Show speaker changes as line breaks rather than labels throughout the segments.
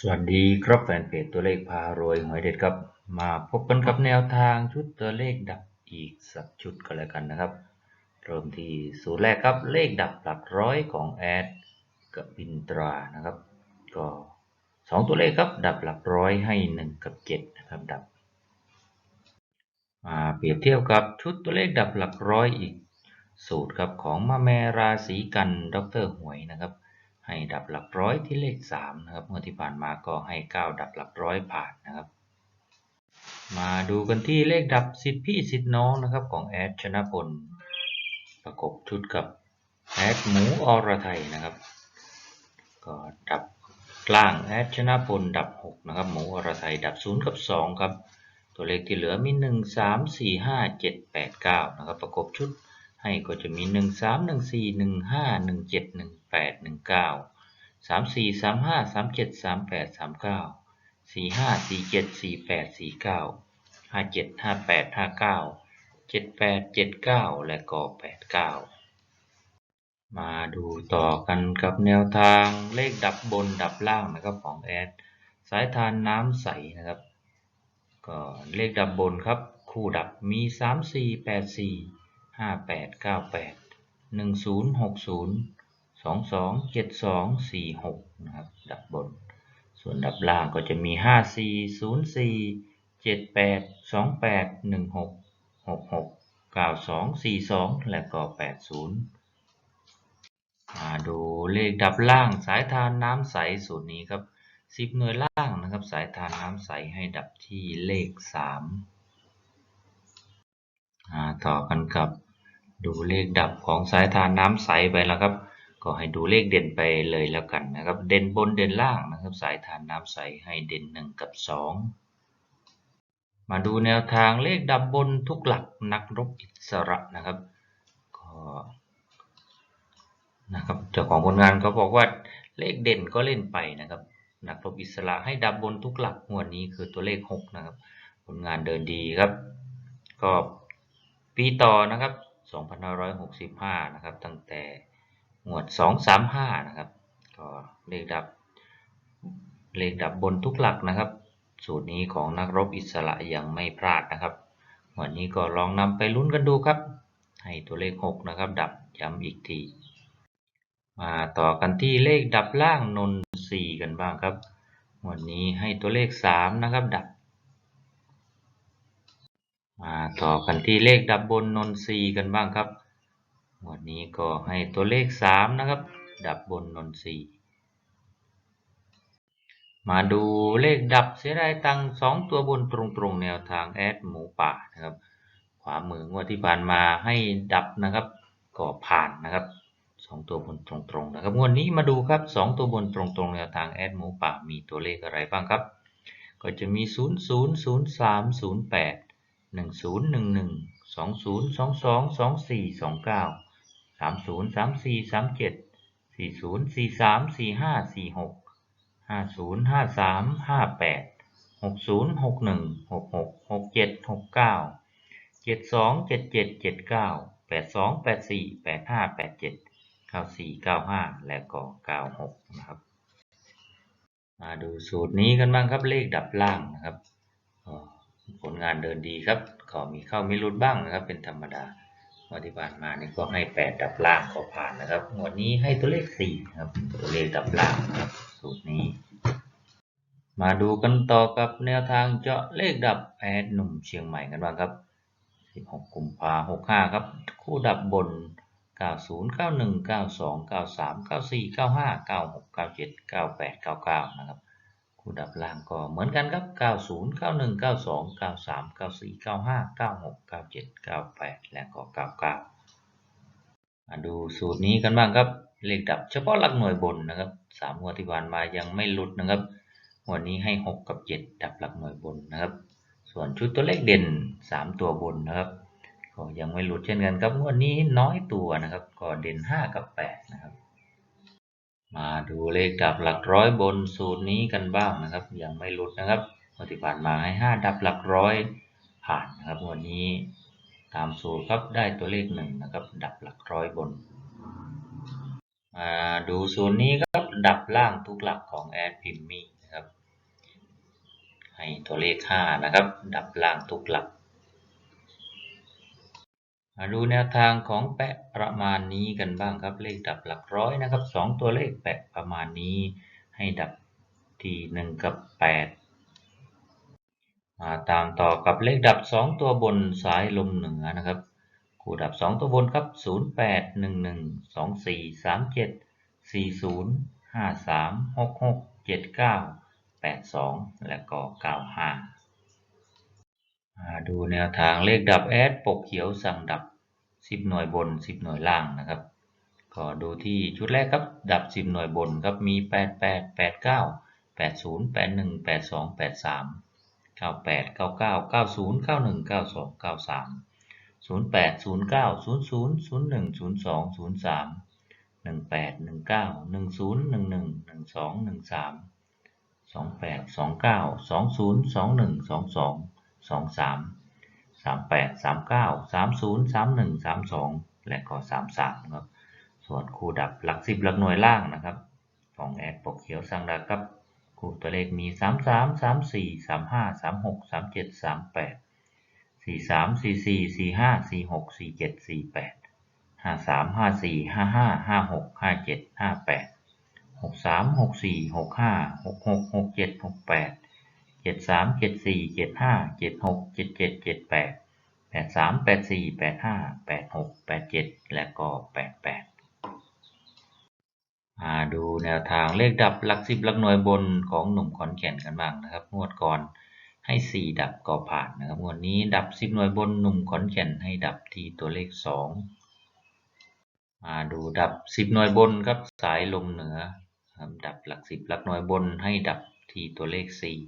สวัสดีครับแฟนเพจตัวเลขพารวยหวยเด็ดครับ มาพบกันกับแนวทางชุดตัวเลขดับอีกสักชุดก็แล้วกันนะครับ เริ่มที่สูตรแรกครับเลขดับหลักร้อยของแอดกับบินตรานะครับ ก็สองตัวเลขครับ ดับหลักร้อยให้หนึ่งกับเจ็ดนะครับดับมาเปรียบเทียบกับชุดตัวเลขดับหลักร้อยอีกสูตรครับของมาแมราศีกันดรหวยนะครับ ให้ดับหลักร้อยที่เลข3นะครับเมื่อที่ผ่านมาก็ให้ 9 ดับหลักร้อยผ่านนะครับ มาดูกันที่เลขดับสิทธิพี่สิทธิน้องนะครับของแอดชนะพลประกบชุดกับแอดหมูอรไทยนะครับ ก็ดับล่างแอดชนะพลดับ 6 นะครับ หมูอรไทยดับ 0 กับ 2 ครับ ตัวเลขที่เหลือมี 1 3 4 5 7 8 9 นะครับ ประกบชุด ให้ก็จะมี 1 3 1 4 1 5 1 7 1 8 1 9 3 4 3 5 3 7 3 8 3 9 4 5 4 7 4 8 4 9 5 7 5 8 5 9 7 8 7 9 และก็8 9 มาดูต่อกันกับแนวทางเลขดับบนดับล่างนะครับของแอดสายทานน้ำใสนะครับก็เลขดับบนครับ คู่ดับมี 3 4 8 4 ห้าแปดเก้าแปดหนึ่งศูนย์หกศูนย์สองสองเจ็ดสองสี่หกนะครับดับบน ส่วนดับล่างก็จะมีห้าสี่ศูนย์สี่เจ็ดแปดสองแปดหนึ่งหกหกหกเก้าสองสี่สองและก็แปดศูนย์มาดูเลขดับล่างสายทานน้ำใสสูตรนี้ครับสิบหน่วยล่างนะครับ สายทานน้ำใสให้ดับที่เลขสามต่อกันกับ ดูเลขดับของสายทานน้ำใสไปแล้วครับ ก็ให้ดูเลขเด่นไปเลยแล้วกันนะครับ เด่นบนเด่นล่างนะครับ สายทานน้ำใสให้เด่นหนึ่งกับสองมาดูแนวทางเลขดับบนทุกหลักนักรบอิสระนะครับก็นะครับเจ้าของผลงานเขาบอกว่าเลขเด่นก็เล่นไปนะครับนักรบอิสระให้ดับบนทุกหลักงวดนี้คือตัวเลข 6 นะครับ ผลงานเดินดีครับ ก็ปีต่อนะครับ 2565 นะครับ ตั้งแต่หมวด 235 นะครับ ก็เลขดับ เลขดับบนทุกหลักนะครับ สูตรนี้ของนักรบอิสระยังไม่พลาดนะครับวันนี้ก็ลองนำไปลุ้นกันดูครับ ให้ตัวเลข 6 นะครับ ดับย้ำอีกที มาต่อกันที่เลขดับล่างนน 4 กันบ้างครับ วันนี้ให้ตัวเลข 3 นะครับ ดับ มาต่อกันที่เลขดับบนนนทรีกันบ้างครับ วันนี้ก็ให้ตัวเลข 3 นะครับ ดับบนนนทรีมาดูเลขดับเสียดายตังสองตัวบนตรงๆ แนวทางแอดหมูป่านะครับ ขวามืองวดที่ผ่านมาให้ดับนะครับก็ผ่านนะครับสองตัวบนตรงๆนะครับงวดนี้มาดูครับสองตัวบนตรงๆแนวทางแอดหมูป่ามีตัวเลขอะไรบ้างครับ ก็จะมี 0 0 0 3 0 8 หนึ่งศูนย์หนึ่งหนึ่งสองศูนย์สองสองสองสี่สองเก้าสามศูนย์สามสี่สามเจ็ดสี่ศูนย์สี่สามสี่ห้าสี่หกห้าศูนย์ห้าสามห้าแปดหกศูนย์หกหนึ่งหกหกหกเจ็ดหกเก้าเจ็ดสองเจ็ดเจ็ดเจ็ดเก้าแปดสองแปดสี่แปดห้าแปดเจ็ดเก้าสี่เก้าห้าและก็เก้าหกนะครับ มาดูสูตรนี้กันบ้างครับเลขดับล่างนะครับ ลงานเดินดีครับ ก็มีเข้ามีรุดบ้างนะครับ เป็นธรรมดางวดที่ผ่านมานี่ก็ให้แปดดับล่างก็ผ่านนะครับงวดนี้ให้ตัวเลขสี่ครับตัวเลขดับล่างนะครับสูตรนี้ มาดูกันต่อกับแนวทางเจาะเลขดับแอดหนุ่มเชียงใหม่กันบ้างครับ 16 กุมภา65 ครับ คู่ดับบน 90 91 92 93 94 95 96 97 98 99 นะครับูดับล่างก็เหมือนกันครับ 90 91 92 93 94 95 96 97 98 และก็ 99 มาดูสูตรนี้กันบ้างครับ เลขดับเฉพาะหลักหน่วยบนนะครับ3งวดที่ผ่านมายังไม่หลุดนะครับวันนี้ให้ 6 กับ 7 ดับหลักหน่วยบนนะครับ ส่วนชุดตัวเลขเด่น 3 ตัวบนนะครับ ก็ยังไม่หลุดเช่นกันครับงวดนี้น้อยตัวนะครับ ก็เด่น 5 กับ 8 นะครับ มาดูเลขดับหลักร้อยบนสูตรนี้กันบ้างนะครับ ยังไม่หลุดนะครับงวดที่ผ่านมาให้ 5 ดับหลักร้อยผ่านนะครับวันนี้ตามสูตรครับได้ตัวเลขหนึ่งนะครับ ดับหลักร้อยบนมาดูสูตรนี้ครับดับล่างทุกหลักของแอดพิมมี่นะครับให้ตัวเลขห้านะครับ ดับล่างทุกหลัก มาดูแนวทางของแปะประมาณนี้กันบ้างครับ เลขดับหลักร้อยนะครับสองตัวเลขแปะประมาณนี้ให้ดับที่หนึ่งกับแปดมาตามต่อกับเลขดับสองตัวบนสายลมเหนือนะครับคู่ดับสองตัวบนครับศูนย์แปดหนึ่งหนึ่งสองสี่สามเจ็ดสี่ศูนย์ห้าสามหกหกเจ็ดเก้าแปดสองและก็เก้าห้า ดูแนวทางเลขดับแอดปกเขียวสั่งดับ 10 หน่วยบน 10 หน่วยล่างนะครับก็ดูที่ชุดแรกครับดับ 10 หน่วยบนครับมี 88 89 80 81 82 83 98 99 90 91 92 93 08 09 00 01 02 03 18 19 10 11 12 13 28 29 20 21 22 สองสามสามแปดสามเก้าสามศูนย์สามหนึ่งสามสองและก็สามสามครับ ส่วนคู่ดับหลักสิบหลักหน่วยล่างนะครับของแอดปกเขียวสังดาครับคู่ตัวเลขมี 3 3 3 4 3 5 3 6 3 7 3 8 4 3 4 4 4 5 4 6 4 7 4 8 5 3 5 4 5 5 5 6 5 7 5 8 6 3 6 4 6 5 6 6 6 7 6 8 จ็ดสามเจ็ดหกแปดเจ็ดสามเจ็ดสี่เจ็ดห้าเจ็ดหกเจ็ดเจ็ดเจ็ดแปดแปดสามแปดสี่แปดห้าแปดหกแปดเจ็ดและก็แปดแปดมาดูแนวทางเลขดับหลักสิบหลักหน่วยบนของหนุ่มขอนแก่นกันบ้างนะครับ งวดก่อนให้สี่ดับก็ผ่านนะครับงวดนี้ดับสิบหน่วยบนหนุ่มขอนแก่นให้ดับที่ตัวเลขสองมาดูดับสิบหน่วยบนครับสายลมเหนือครับดับหลักสิบหลักหน่วยบนให้ดับที่ตัวเลขสี่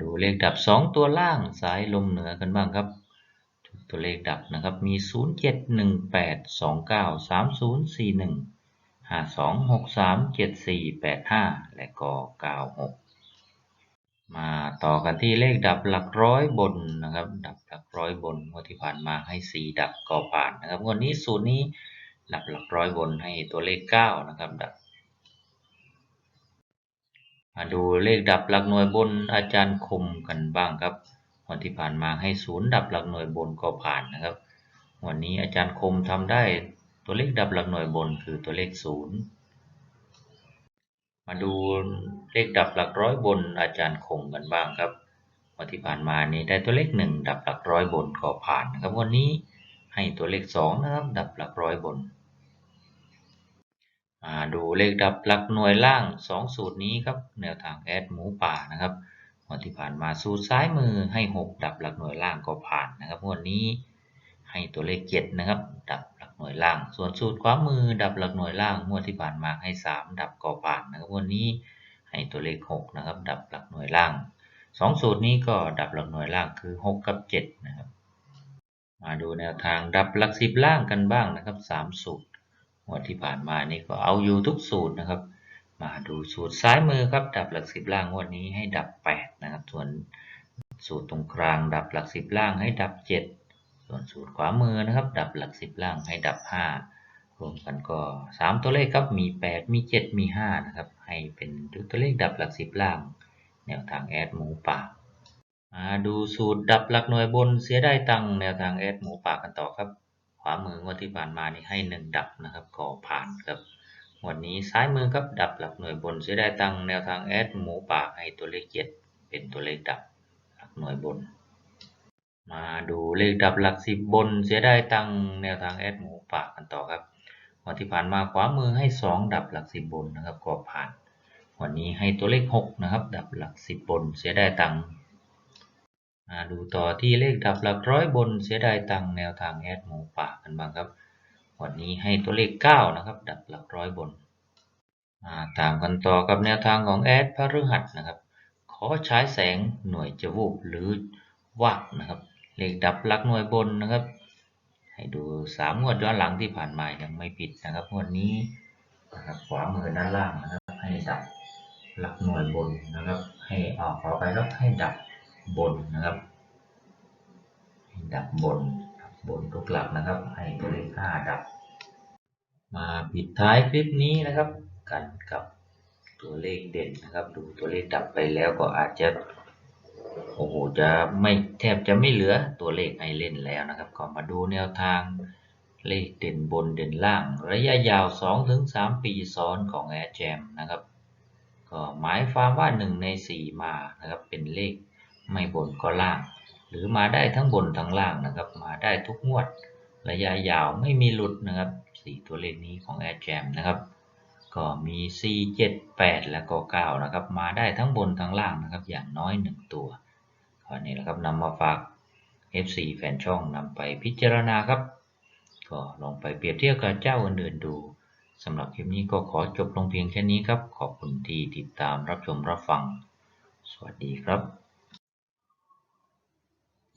ดูเลขดับ 2 ตัวล่างสายลมเหนือกันบ้างครับ ตัวเลขดับนะครับมี 0 7 1 8 2 9 3 0 4 1 5 2 6 3 7 4 8 5 และก็ 96 มาต่อกันที่เลขดับหลักร้อยบนนะครับ ดับหลักร้อยบนงวดที่ผ่านมาให้ 4 ดับก็ผ่านนะครับงวดนี้สูตรนี้ดับหลักร้อยบนให้ตัวเลข 9 นะครับดับ มาดูเลขดับหลักหน่วยบนอาจารย์คมกันบ้างครับวันที่ผ่านมาให้ศูนย์ดับหลักหน่วยบนก็ผ่านนะครับ วันนี้อาจารย์คมทำได้ตัวเลขดับหลักหน่วยบนคือตัวเลขศูนย์มาดูเลขดับหลักร้อยบนอาจารย์คมกันบ้างครับวันที่ผ่านมานี้ได้ตัวเลขหนึ่งดับหลักร้อยบนก็ผ่านนะครับวันนี้ให้ตัวเลขสองนะครับดับหลักร้อยบน ดูเลขดับหลักหน่วยล่าง 2 สูตรนี้ครับแนวทางแอดหมูป่านะครับวันที่ผ่านมาสูตรซ้ายมือให้ 6 ดับหลักหน่วยล่างก็ผ่านนะครับวันนี้ให้ตัวเลข7นะครับ ดับหลักหน่วยล่าง ส่วนสูตรขวามือดับหลักหน่วยล่างงวดที่ผ่านมาให้ 3 ดับก็ผ่านนะครับวันนี้ให้ตัวเลข6นะครับดับหลักหน่วยล่าง 2 สูตรนี้ก็ดับหลักหน่วยล่างคือ 6 กับ 7 นะครับ มาดูแนวทางดับหลักสิบล่างกันบ้างนะครับ 3 สูตร งวดที่ผ่านมานี่ก็เอาอยู่ทุกสูตรนะครับ มาดูสูตรซ้ายมือครับ ดับหลักสิบล่างงวดนี้ให้ดับ 8 นะครับ ส่วนสูตรตรงกลางดับหลักสิบล่างให้ดับ 7 ส่วนสูตรขวามือนะครับ ดับหลักสิบล่างให้ดับ 5 รวมกันก็ 3 ตัวเลขครับมี 8 มี 7 มี 5 นะครับ ให้เป็นตัวเลขดับหลักสิบล่าง แนวทางแอดหมูป่ามาดูสูตรดับหลักหน่วยบนเสียได้ตังแนวทางแอดหมูป่ากันต่อครับ ขวามืองวดที่ผ่านมานี่ให้หนึ่งดับนะครับก็ผ่านครับวันนี้ซ้ายมือครับดับหลักหน่วยบนเสียได้ตังแนวทางแอดหมูป่าให้ตัวเลขเจ็ดเป็นตัวเลขดับหลักหน่วยบน มาดูเลขดับหลักสิบบนเสียได้ตังแนวทางแอดหมูป่ากันต่อครับวันที่ผ่านมาขวามือให้สองดับหลักสิบบนนะครับก็ผ่านวันนี้ให้ตัวเลขหกนะครับดับหลักสิบบนเสียได้ตัง ดูต่อที่เลขดับหลักร้อยบนเสียดายตังแนวทางแอดหมูป่ากันบ้างครับวันนี้ให้ตัวเลข 9 นะครับ ดับหลักร้อยบนาตามกันต่อกับแนวทางของแอดพฤหัสนะครับ ขอใช้แสงหน่วยจะวูบหรือวักนะครับ เลขดับหลักหน่วยบนนะครับ ให้ดูสามงวดย้อนหลังที่ผ่านมายังไม่ผิดนะครับงวดนี้นะครับขวามือด้านล่างนะครับ ให้ดับหลักหน่วยบนนะครับ ให้ออกขอไปครับให้ดับ บนนะครับดับบนดับบนทุกหลักนะครับ ให้ตัวเลขห้าดับ มาปิดท้ายคลิปนี้นะครับ กันกับตัวเลขเด่นนะครับ ดูตัวเลขดับไปแล้วก็อาจจะโอ้โหจะไม่แทบจะไม่เหลือตัวเลขให้เล่นแล้วนะครับ ก็มาดูแนวทางเลขเด่นบนเด่นล่าง ระยะยาว 2-3 ปีซ้อนของ Air Jam นะครับ ก็หมายความว่า 1 ใน 4 มานะครับเป็นเลข ไม่บนก็ล่าง หรือมาได้ทั้งบนทั้งล่างนะครับ มาได้ทุกงวด ระยะยาวไม่มีหลุดนะครับ4ตัวเลขนี้ของ Air Jam นะครับ ก็มี 4 7 8 และก็9นะครับ มาได้ทั้งบนทั้งล่างนะครับ อย่างน้อย 1 ตัวก็นี่แหละครับนำมาฝาก FC แฟนช่องนำไปพิจารณาครับ ก็ลองไปเปรียบเทียบกับเจ้าอื่นๆดูสำหรับคลิปนี้ก็ขอจบลงเพียงแค่นี้ครับ ขอบคุณที่ติดตามรับชมรับฟัง สวัสดีครับ